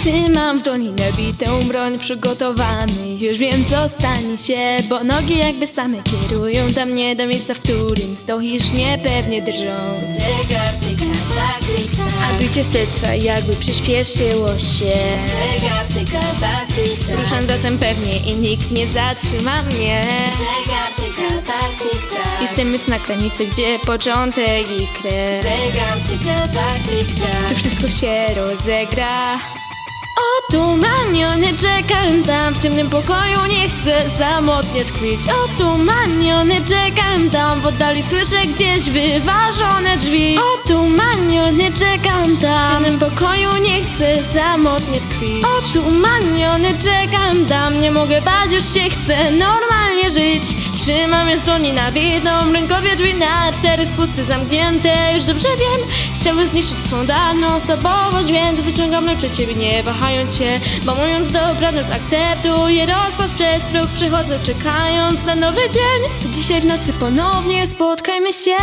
Trzymam w dłoni nabitą broń przygotowany. Już wiem co stanie się Bo nogi jakby same kierują Tam nie do miejsca, w którym stoisz. Niepewnie drżą. Zegar tyka, tak tyka. A bicie serca jakby przyspieszyło się. Zegar tyka, tak tyka. Ruszam zatem pewnie i nikt nie zatrzyma mnie. Zegar tyka, tak tyka. Jestem więc na granicy, gdzie początek i kres Zegar tyka, tak tyka. Tu wszystko się rozegra Otumaniony czekam tam w ciemnym pokoju Nie chcę samotnie tkwić. Otumaniony czekam tam W oddali słyszę gdzieś wyważone drzwi. Otumaniony czekam tam W ciemnym pokoju nie chcę samotnie tkwić. Otumaniony czekam tam Nie mogę bać, już się chcę normalnie żyć. Trzymam je dłoni nabitą Rękowie drzwi na cztery spusty zamknięte Już dobrze wiem Chciałbym zniszczyć swą dawną osobowość Więc wyciągam mnie przed ciebie nie wahając się. Bo mówiąc dobranoc akceptuję rozpad przez próg. Przychodzę czekając na nowy dzień. Dzisiaj w nocy ponownie spotkajmy się